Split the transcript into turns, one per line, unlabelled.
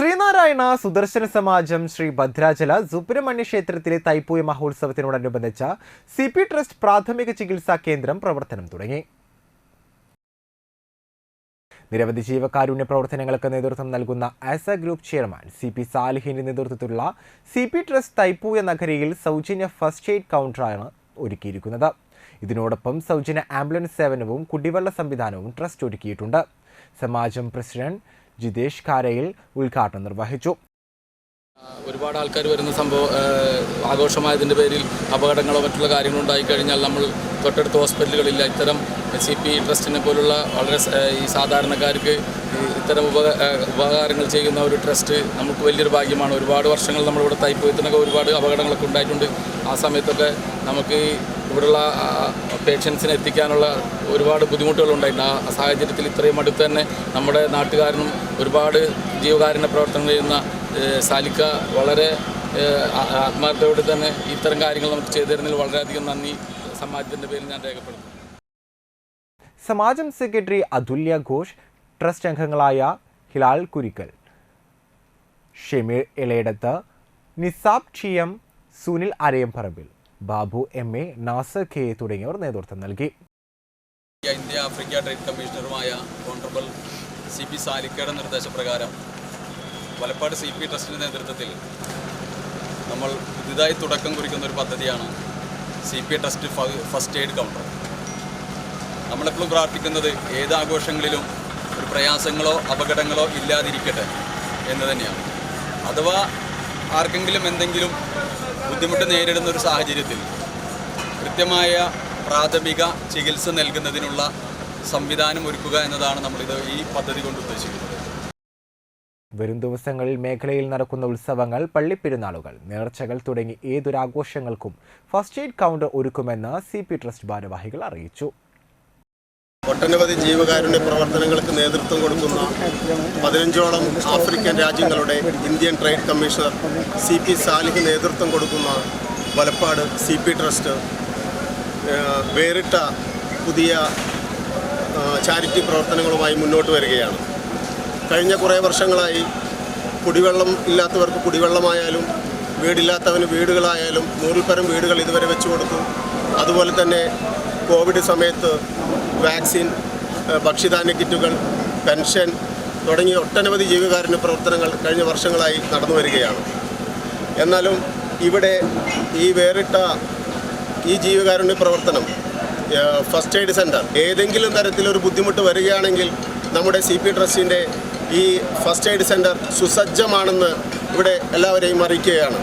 ശ്രീനാരായണ സുദർശന സമാജം ശ്രീ ഭദ്രാചല സുബ്രഹ്മണ്യ ക്ഷേത്രത്തിലെ തൈപ്പൂയ മഹോത്സവത്തിനോടനുബന്ധിച്ച സി പി ട്രസ്റ്റ് പ്രാഥമിക ചികിത്സാ കേന്ദ്രം പ്രവർത്തനം തുടങ്ങി. നിരവധി ജീവകാരുണ്യ പ്രവർത്തനങ്ങൾക്ക് നേതൃത്വം നൽകുന്ന Asa group chairman C P സാലിഹിന്റെ നേതൃത്വത്തിലുള്ള സി പി ട്രസ്റ്റ് തൈപ്പൂയ നഗരിയിൽ സൗജന്യ ഫസ്റ്റ് എയ്ഡ് കൗണ്ടറാണ് ഒരുക്കിയിരിക്കുന്നത്. ഇതിനോടൊപ്പം സൗജന്യ ആംബുലൻസ് സേവനവും കുടിവെള്ള സംവിധാനവും ട്രസ്റ്റ് ഒരുക്കിയിട്ടുണ്ട്. സമാജം പ്രസിഡന്റ് ജിതേഷ് കാരയിൽ ഉദ്ഘാടനം നിർവഹിച്ചു
ഒരുപാട് ആൾക്കാർ വരുന്ന സംഭവം ആഘോഷമായതിന്റെ പേരിൽ അപകടങ്ങളോ മറ്റുള്ള കാര്യങ്ങളോ ഉണ്ടായിക്കഴിഞ്ഞാൽ നമ്മൾ തൊട്ടടുത്ത ഹോസ്പിറ്റലുകളില്ല. ഇത്തരം സി പി ട്രസ്റ്റിനെ പോലുള്ള വളരെ ഈ സാധാരണക്കാർക്ക് ഇത്തരം ഉപക ഉപകാരങ്ങൾ ചെയ്യുന്ന ഒരു ട്രസ്റ്റ് നമുക്ക് വലിയൊരു ഭാഗ്യമാണ്. ഒരുപാട് വർഷങ്ങൾ നമ്മളിവിടെ തൈപ്പൂയത്തിനൊക്കെ ഒരുപാട് അപകടങ്ങളൊക്കെ ഉണ്ടായിട്ടുണ്ട്. ആ സമയത്തൊക്കെ നമുക്ക് ഇവിടെയുള്ള പേഷ്യൻസിനെ എത്തിക്കാനുള്ള ഒരുപാട് ബുദ്ധിമുട്ടുകൾ ഉണ്ടായിട്ടുണ്ട്. ആ സാഹചര്യത്തിൽ ഇത്രയും അടുത്ത് തന്നെ നമ്മുടെ നാട്ടുകാരനും ഒരുപാട് ജീവകാരുണ്യ പ്രവർത്തനം ചെയ്യുന്ന സാലിക്ക വളരെ ആത്മാർത്ഥയോടെ തന്നെ ഇത്തരം കാര്യങ്ങൾ നമുക്ക് ചെയ്തു തരുന്നതിൽ വളരെയധികം നന്ദി. സമാജത്തിന്റെ പേരിൽ ഞാൻ രേഖപ്പെടുത്തുന്നു.
സമാജം സെക്രട്ടറി അതുല്യ ഘോഷ് ട്രസ്റ്റ് അംഗങ്ങളായ Hilal Kurikkal Shameer Elayidath Nisab T M Sunil Arayamparambil Babu M A Nasar K തുടങ്ങിയവർ നേതൃത്വം നൽകി.
ഇന്ത്യ ആഫ്രിക്ക ട്രേഡ് കമ്മീഷണറുമായ ഓണറബിൾ സി പി സാലിക്കയുടെ നിർദ്ദേശപ്രകാരം വലപ്പാട് സി പി ട്രസ്റ്റിന്റെ നേതൃത്വത്തിൽ നമ്മൾ പുതുതായി തുടക്കം കുറിക്കുന്ന ഒരു പദ്ധതിയാണ് C P trust first aid counter. നമ്മളെപ്പോഴും പ്രാർത്ഥിക്കുന്നത് ഏത് ആഘോഷങ്ങളിലും ഒരു പ്രയാസങ്ങളോ അപകടങ്ങളോ ഇല്ലാതിരിക്കട്ടെ എന്ന് തന്നെയാണ്. അഥവാ ആർക്കെങ്കിലും എന്തെങ്കിലും ബുദ്ധിമുട്ട് നേരിടുന്ന ഒരു സാഹചര്യത്തിൽ കൃത്യമായ പ്രാഥമിക ചികിത്സ നൽകുന്നതിനുള്ള സംവിധാനം ഒരുക്കുക എന്നതാണ് നമ്മളിത് ഈ പദ്ധതി കൊണ്ട് ഉദ്ദേശിക്കുന്നത്.
വരും ദിവസങ്ങളിൽ മേഖലയിൽ നടക്കുന്ന ഉത്സവങ്ങൾ പള്ളിപ്പെരുന്നാളുകൾ നേർച്ചകൾ തുടങ്ങി ഏതൊരാഘോഷങ്ങൾക്കും ഫസ്റ്റ് എയ്ഡ് കൗണ്ടർ ഒരുക്കുമെന്ന് സി പി ട്രസ്റ്റ് ഭാരവാഹികൾ അറിയിച്ചു.
ഒട്ടനവധി ജീവകാരുണ്യ പ്രവർത്തനങ്ങൾക്ക് നേതൃത്വം കൊടുക്കുന്ന പതിനഞ്ചോളം ആഫ്രിക്കൻ രാജ്യങ്ങളുടെ Indian trade commissioner C P Salih നേതൃത്വം കൊടുക്കുന്ന വലപ്പാട് സി പി ട്രസ്റ്റ് വേറിട്ട പുതിയ ചാരിറ്റി പ്രവർത്തനങ്ങളുമായി മുന്നോട്ട് വരികയാണ്. കഴിഞ്ഞ കുറേ വർഷങ്ങളായി കുടിവെള്ളം ഇല്ലാത്തവർക്ക് കുടിവെള്ളമായാലും വീടില്ലാത്തവന് വീടുകളായാലും നൂറിൽപ്പരം വീടുകൾ ഇതുവരെ വെച്ചു കൊടുത്തു. അതുപോലെ തന്നെ കോവിഡ് സമയത്ത് വാക്സിൻ ഭക്ഷ്യധാന്യ കിറ്റുകൾ പെൻഷൻ തുടങ്ങിയ ഒട്ടനവധി ജീവകാരുണ്യ പ്രവർത്തനങ്ങൾ കഴിഞ്ഞ വർഷങ്ങളായി നടന്നു വരികയാണ്. എന്നാലും ഇവിടെ ഈ വേറിട്ട ഈ ജീവകാരുണ്യ പ്രവർത്തനം ഫസ്റ്റ് എയ്ഡ് സെന്റർ ഏതെങ്കിലും തരത്തിലൊരു ബുദ്ധിമുട്ട് വരികയാണെങ്കിൽ നമ്മുടെ സി പി ട്രസ്റ്റിന്റെ ഈ ഫസ്റ്റ് എയ്ഡ് സെന്റർ സുസജ്ജമാണെന്ന് ഇവിടെ എല്ലാവരെയും അറിയിക്കുകയാണ്.